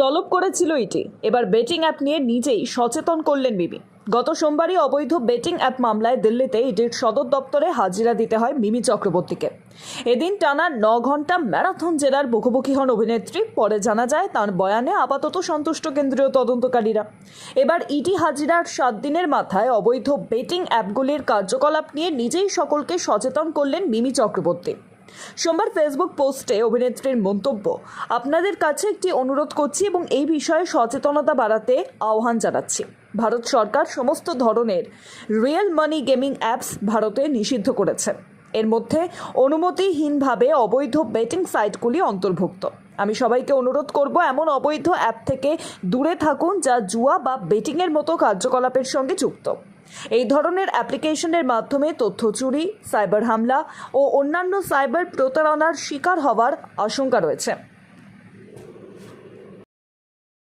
তলব করেছিল ইটি। এবার বেটিং অ্যাপ নিয়ে নিজেই সচেতন করলেন মিমি গত সোমবারই অবৈধ বেটিং অ্যাপ মামলায় দিল্লিতে ইডির সদর দপ্তরে হাজিরা দিতে হয় মিমি চক্রবর্তীকে। এদিন টানা ন ঘণ্টা ম্যারাথন জেলার মুখোমুখি হন অভিনেত্রী। পরে জানা যায়, তার বয়ানে আপাতত সন্তুষ্ট কেন্দ্রীয় তদন্তকারীরা। এবার ইডি হাজিরার সাত দিনের মাথায় অবৈধ বেটিং অ্যাপগুলির কার্যকলাপ নিয়ে নিজেই সকলকে সচেতন করলেন মিমি চক্রবর্তী। সোমবার ফেসবুক পোস্টে অভিনেত্রীর মন্তব্য, আপনাদের কাছে একটি অনুরোধ করছি এবং এই বিষয়ে সচেতনতা বাড়াতে আহ্বান জানাচ্ছি। ভারত সরকার সমস্ত ধরনের রিয়েল মানি গেমিং অ্যাপস ভারতে নিষিদ্ধ করেছে। এর মধ্যে অনুমতিহীনভাবে অবৈধ বেটিং সাইটগুলি অন্তর্ভুক্ত। আমি সবাইকে অনুরোধ করব এমন অবৈধ অ্যাপ থেকে দূরে থাকুন যা জুয়া বা বেটিংয়ের মতো কার্যকলাপের সঙ্গে যুক্ত। এই ধরনের অ্যাপ্লিকেশনের মাধ্যমে তথ্য চুরি, সাইবার হামলা ও অন্যান্য সাইবার প্রতারণার শিকার হওয়ার আশঙ্কা রয়েছে।